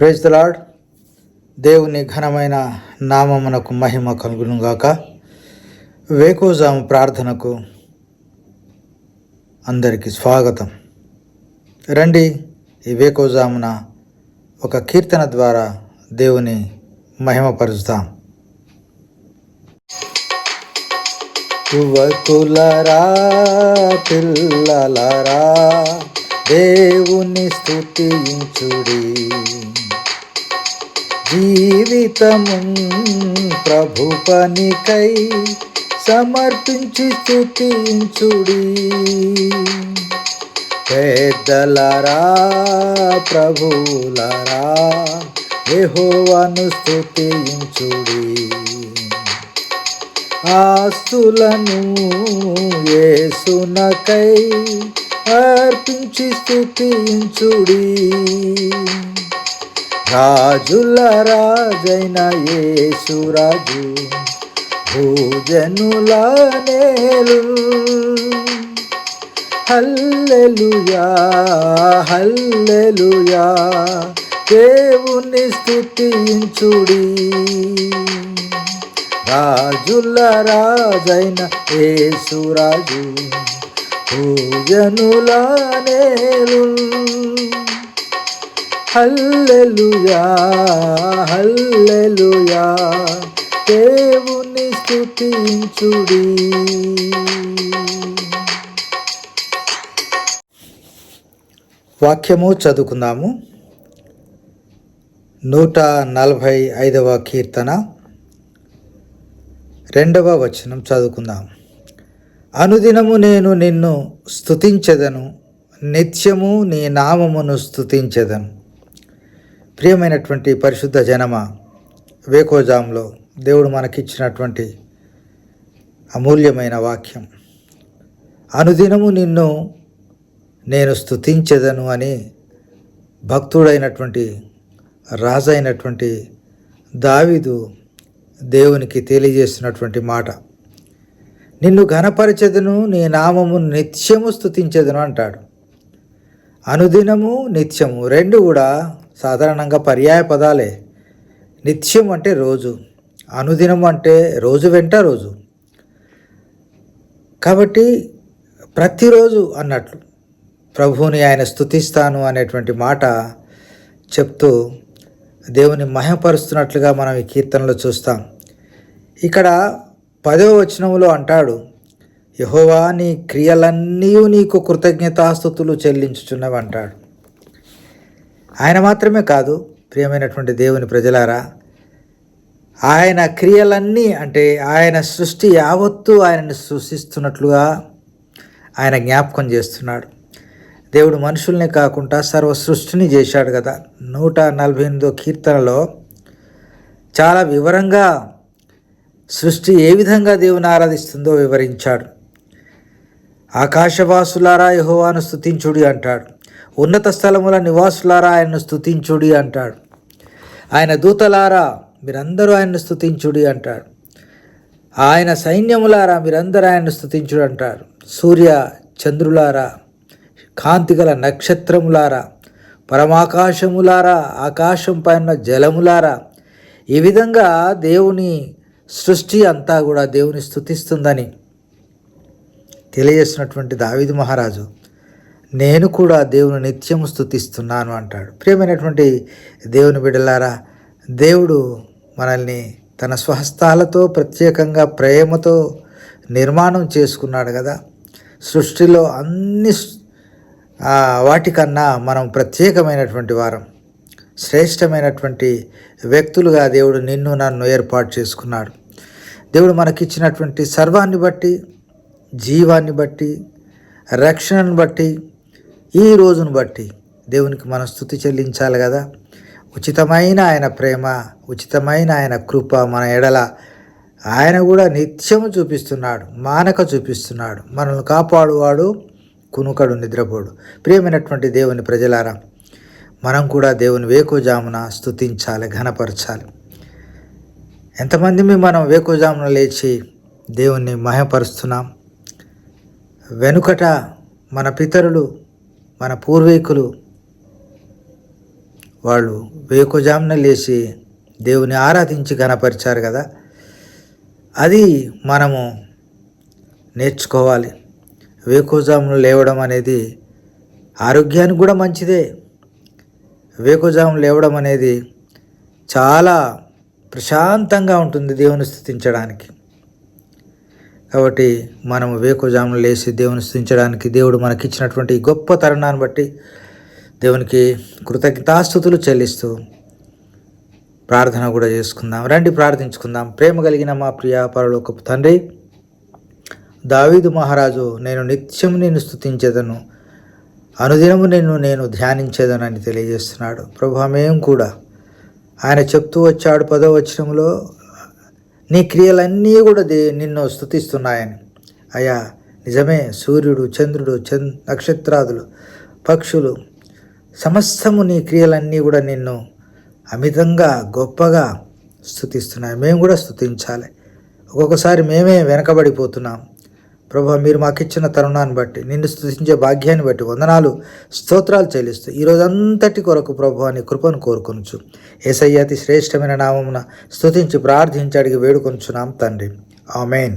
Praise the lord దేవుని ఘనమైన నామమునకు మహిమ కలుగునుగాక. వేకోజాము ప్రార్థనకు అందరికీ స్వాగతం. రండి ఈ వేకోజామున ఒక కీర్తన ద్వారా దేవుని మహిమపరుస్తాం. యువకులరా పిల్లలరా దేవుని స్థుతించుడి జీవితమున్ ప్రభు పనికై సమర్పించి స్థుతించుడి. పెద్దలరా ప్రభులరా యెహోవాను స్థుతించుడి. ఆస్తులను ఏసునకై అర్పించి స్తుతించుడి రాజుల రాజైన యేసురాజు భోజనుల నేలు. హల్లెలుయా హల్లెలుయా దేవుని స్థుతించుడి. రాజుల రాజైన యేసురాజు భోజనుల నేలు. హల్లెలుయా హల్లెలుయా. దేవుని స్థుతించుడి వాక్యము చదువుకుందాము. నూట నలభై ఐదవ కీర్తన. రెండవ వచనం చదువుకుందాం. అనుదినము నేను నిన్ను స్థుతించదను నిత్యము నీ నామమును స్థుతించదను ప్రియమైనటువంటి పరిశుద్ధ జనమ వేకోజాంలో దేవుడు మనకిచ్చినటువంటి అమూల్యమైన వాక్యం. అనుదినము నిన్ను నేను స్థుతించదను అని భక్తుడైనటువంటి రాజైనటువంటి దావిదు దేవునికి తెలియజేస్తున్నటువంటి మాట. నిన్ను ఘనపరచెదను నీ నామము నిత్యము స్తుతించెదను అంటాడు. అనుదినము నిత్యము రెండు కూడా సాధారణంగా పర్యాయ పదాలే. నిత్యం అంటే రోజు అనుదినం అంటే రోజు వెంట రోజు. కాబట్టి ప్రతిరోజు అన్నట్లు ప్రభువుని ఆయన స్థుతిస్తాను అనేటువంటి మాట చెప్తూ దేవుని మహపరుస్తున్నట్లుగా మనం ఈ కీర్తనలో చూస్తాం. ఇక్కడ పదవ వచనంలో అంటాడు యహోవా నీ క్రియలన్నీ నీకు కృతజ్ఞతాస్థుతులు చెల్లించుచున్నవి అంటాడు ఆయన మాత్రమే కాదు ప్రియమైనటువంటి దేవుని ప్రజలారా ఆయన క్రియలన్నీ అంటే ఆయన సృష్టి యావత్తు ఆయనను సృష్టిస్తున్నట్లుగా ఆయన జ్ఞాపకం చేస్తున్నాడు. దేవుడు మనుషుల్ని కాకుండా సర్వ సృష్టిని చేశాడు కదా. నూట నలభై ఎనిమిదో కీర్తనలో చాలా వివరంగా సృష్టి ఏ విధంగా దేవుని ఆరాధిస్తుందో వివరించాడు. ఆకాశవాసులారా యహోవాను స్తుతించుడి అంటాడు. ఉన్నత స్థలముల నివాసులారా ఆయన్ను స్థుతించుడి అంటాడు. ఆయన దూతలారా మీరందరూ ఆయన్ను స్థుతించుడి అంటాడు. ఆయన సైన్యములారా మీరందరూ ఆయన్ను స్థుతించుడు అంటాడు. సూర్య చంద్రులారా కాంతిగల నక్షత్రములారా పరమాకాశములారా ఆకాశం పైన జలములారా ఈ విధంగా దేవుని సృష్టి అంతా కూడా దేవుని స్థుతిస్తుందని తెలియజేసినటువంటి దావిది మహారాజు. నేను కూడా దేవుని నిత్యము స్థుతిస్తున్నాను అంటాడు. ప్రియమైనటువంటి దేవుని బిడలారా దేవుడు మనల్ని తన స్వహస్తాలతో ప్రత్యేకంగా ప్రేమతో నిర్మాణం చేసుకున్నాడు కదా. సృష్టిలో అన్ని వాటికన్నా మనం ప్రత్యేకమైనటువంటి వారం శ్రేష్టమైనటువంటి వ్యక్తులుగా దేవుడు నిన్ను నన్ను ఏర్పాటు చేసుకున్నాడు. దేవుడు మనకిచ్చినటువంటి సర్వాన్ని బట్టి జీవాన్ని బట్టి రక్షణను బట్టి ఈ రోజును బట్టి దేవునికి మనం స్థుతి చెల్లించాలి కదా. ఉచితమైన ఆయన ప్రేమ ఉచితమైన ఆయన కృప మన ఎడల ఆయన కూడా నిత్యము చూపిస్తున్నాడు మానక చూపిస్తున్నాడు. మనల్ని కాపాడువాడు కునుకడు నిద్రపోడు. ప్రియమైనటువంటి దేవుని ప్రజలారా మనం కూడా దేవుని వేకుజామున స్థుతించాలి ఘనపరచాలి. ఎంతమంది మనం వేకుజామున లేచి దేవుణ్ణి మహపరుస్తున్నాం వెనుకట మన పితరులు మన పూర్వీకులు వాళ్ళు వేకుజామున లేచి దేవుని ఆరాధించి గణపరిచారు కదా. అది మనము నేర్చుకోవాలి. వేకుజామును లేవడం అనేది ఆరోగ్యానికి కూడా మంచిదే. వేకుజామును లేవడం అనేది చాలా ప్రశాంతంగా ఉంటుంది దేవుని స్థుతించడానికి. కాబట్టి మనము వేకుజాములు లేచి దేవుని స్థుతించడానికి దేవుడు మనకిచ్చినటువంటి గొప్ప తరుణాన్ని బట్టి దేవునికి కృతజ్ఞతాస్థుతులు చెల్లిస్తూ ప్రార్థన కూడా చేసుకుందాం. రండి ప్రార్థించుకుందాం. ప్రేమ కలిగిన మా ప్రియ పరలోకపు తండ్రి దావీదు మహారాజు నేను నిత్యం నేను స్థుతించేదను అనుదినము నిన్ను నేను ధ్యానించేదనని తెలియజేస్తున్నాడు. ప్రభా మేము కూడా ఆయన చెప్తూ వచ్చాడు పదో వచనంలో నీ క్రియలన్నీ కూడా దే నిన్ను స్థుతిస్తున్నాయని అయ్యా నిజమే సూర్యుడు చంద్రుడు చంద్ నక్షత్రాదులు పక్షులు సమస్తము నీ క్రియలన్నీ కూడా నిన్ను అమితంగా గొప్పగా స్థుతిస్తున్నాయి మేము కూడా స్థుతించాలి ఒక్కొక్కసారి మేమే వెనకబడిపోతున్నాం. ప్రభు మీరు మాకు ఇచ్చిన తరుణాన్ని బట్టి నిన్ను స్థుతించే భాగ్యాన్ని బట్టి వందనాలు స్తోత్రాలు చెల్లిస్తూ ఈ రోజంతటి కొరకు ప్రభు అని కృపను కోరుకొనుచు. ఏసయ్య అతి శ్రేష్టమైన నామమున స్థుతించి ప్రార్థించి అడిగి వేడుకొనుచున్నాం తండ్రి. ఆమెన్.